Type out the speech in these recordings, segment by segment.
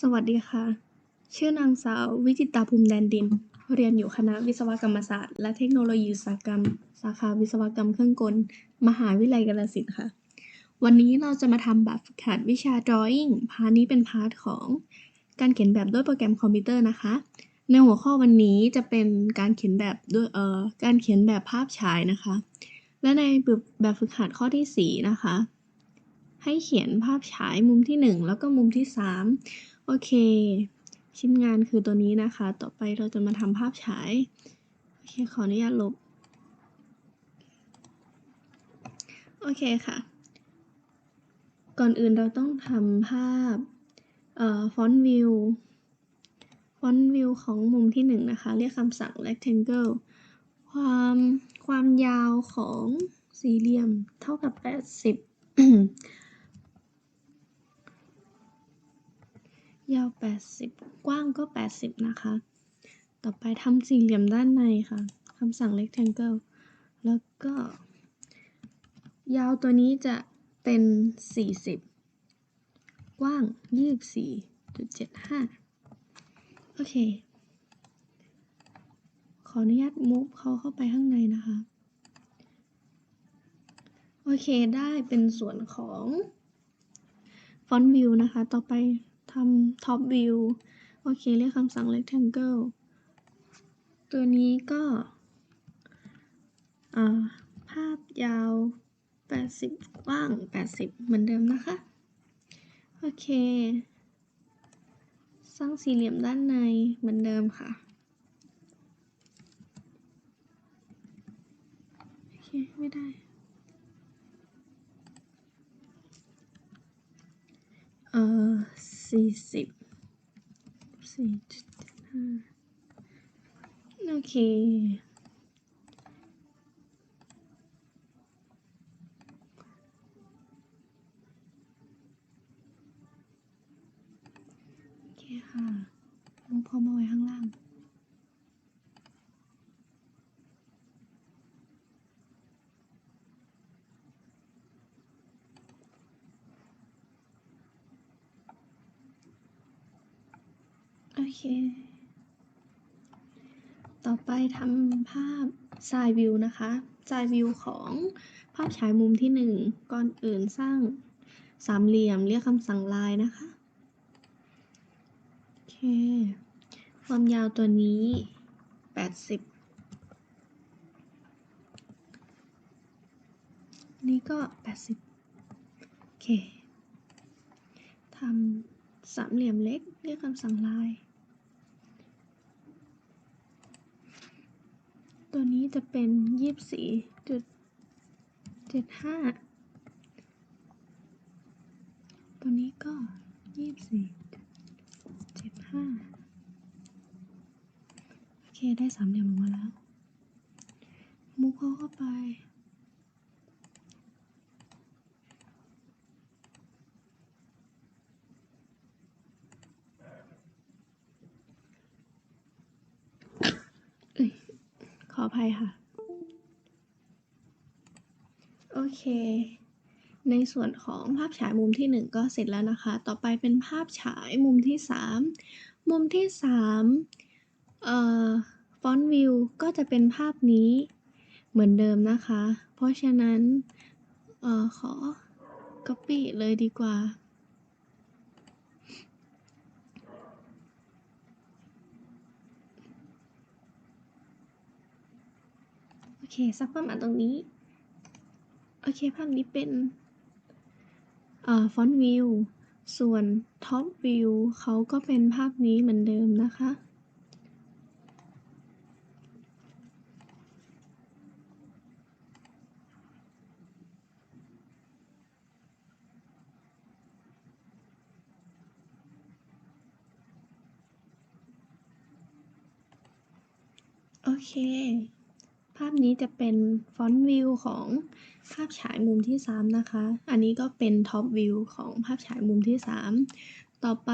สวัสดีค่ะ ชื่อนางสาววิจิตาภูมิแดนดิน เรียนอยู่คณะวิศวกรรมศาสตร์ และเทคโนโลยีอุตสาหกรรม สาขาวิศวกรรมเครื่องกล มหาวิทยาลัยกาฬสินธุ์ค่ะ วันนี้เราจะมาทำแบบฝึกหัดวิชา drawing พาร์ทนี้เป็นพาร์ทของการเขียนแบบด้วยโปรแกรมคอมพิวเตอร์นะคะ ในหัวข้อวันนี้จะเป็นการเขียนแบบด้วยเอ่อการเขียนแบบภาพฉายนะคะ และในแบบแบบฝึกหัดข้อที่สี่นะคะ ให้เขียนภาพฉายมุมที่หนึ่งแล้วก็มุมที่สาม โอเค ชิ้นงานคือตัวนี้นะคะ ต่อไปเราจะมาทำภาพฉาย โอเค ขออนุญาตลบ โอเคค่ะ ก่อนอื่นเราต้องทำภาพเอ่อฟอนต์วิวฟอนต์วิวของมุมที่หนึ่งนะคะ เรียกคำสั่ง rectangle ความความยาวของสี่เหลี่ยมเท่ากับ 80 ยาว 80 กว้างก็ 80 นะคะ ต่อไปทำสี่เหลี่ยมด้านในค่ะคำสั่ง rectangle แล้วก็ ยาวตัวนี้จะเป็น 40 กว้าง 24.75 โอเค ขออนุญาตมุฟเขาเข้าไปข้างในนะคะ โอเค ได้เป็นส่วนของฟอนต์วิวนะคะ ต่อไป ทำท็อปวิวโอเค เรียกคำสั่ง rectangle ตัวนี้ก็ภาพยาว 80กว้าง 80 เหมือนเดิมนะคะ โอเค สร้างสี่เหลี่ยมด้านในเหมือนเดิมค่ะโอเค ไม่ได้เออ สี่สิบสี่จุดห้าโอเคโอเคค่ะมุกพอมาไว้ข้างล่าง เค ต่อไปทำภาพ side view นะคะ side view ของภาพฉายมุมที่หนึ่งก่อนอื่นสร้างสามเหลี่ยมเรียกคำสั่ง line นะคะ โอเค ความยาวตัวนี้ 80นี่ก็ 80 โอเค ทำสามเหลี่ยมเล็ก เรียกคำสั่ง line ตัวนี้จะเป็น24จุด75ตัวนี้ก็24 75โอเค ได้สามเหลี่ยมออกมาแล้ว มุกเข้าไป ขออภัยค่ะ โอเค ในส่วนของภาพฉายมุมที่หนึ่งก็เสร็จแล้วนะคะ ต่อไปเป็นภาพฉายมุมที่สามมุมที่สามเอ่อฟอนต์วิวก็จะเป็นภาพนี้เหมือนเดิมนะคะ เพราะฉะนั้นเอ่อขอ copy เลยดีกว่า เคสักประมาณตรงนี้ โอเค ภาพนี้เป็นเอ่อฟอนต์วิว ส่วนท็อปวิวเขาก็เป็นภาพนี้เหมือนเดิมนะคะ โอเค ภาพนี้จะเป็นฟอนต์วิวของภาพฉายมุมที่ 3 นะคะ อันนี้ก็เป็นท็อปวิวของภาพฉายมุมที่ 3 ต่อไป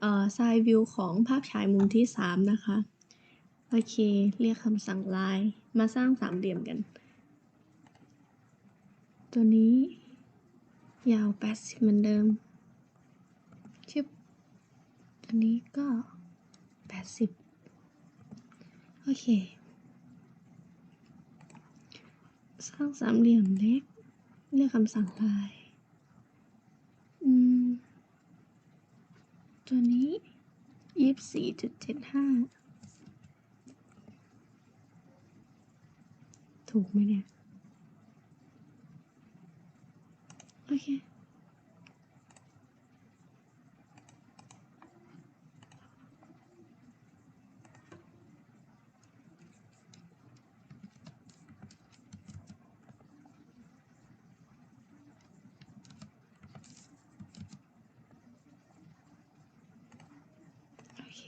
เอ่อไซด์วิวของภาพฉายมุมที่ 3 นะคะ โอเค เรียกคำสั่ง line มาสร้างสามเหลี่ยมกัน ตัวนี้ยาว 80 เหมือนเดิมชึบอันนี้ก็แปดสิบโอเค สร้างสามเหลี่ยมเล็ก เลือกคำสั่งไปอืมตัวนี้ยี่สี่จุดเจ็ดห้าถูกไหมเนี่ย โอเค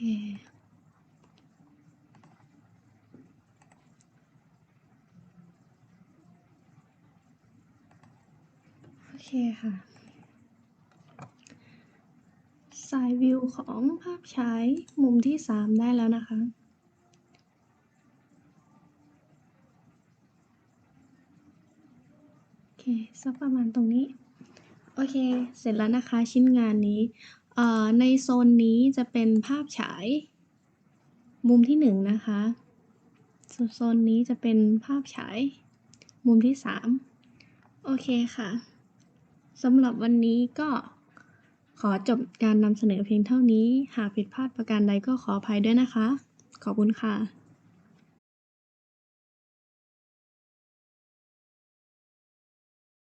โอเคค่ะ สายวิวของภาพฉายมุมที่สามได้แล้วนะคะโอเคสักประมาณตรงนี้ โอเค เสร็จแล้วนะคะชิ้นงานนี้ ในโซนนี้จะเป็นภาพฉาย มุมที่หนึ่งนะคะโซนนี้จะเป็นภาพฉาย มุมที่สามโอเคค่ะสำหรับวันนี้ก็ขอจบการนำเสนอเพียงเท่านี้ หากผิดพลาดประการใดก็ขออภัยด้วยนะคะ ขอบคุณค่ะ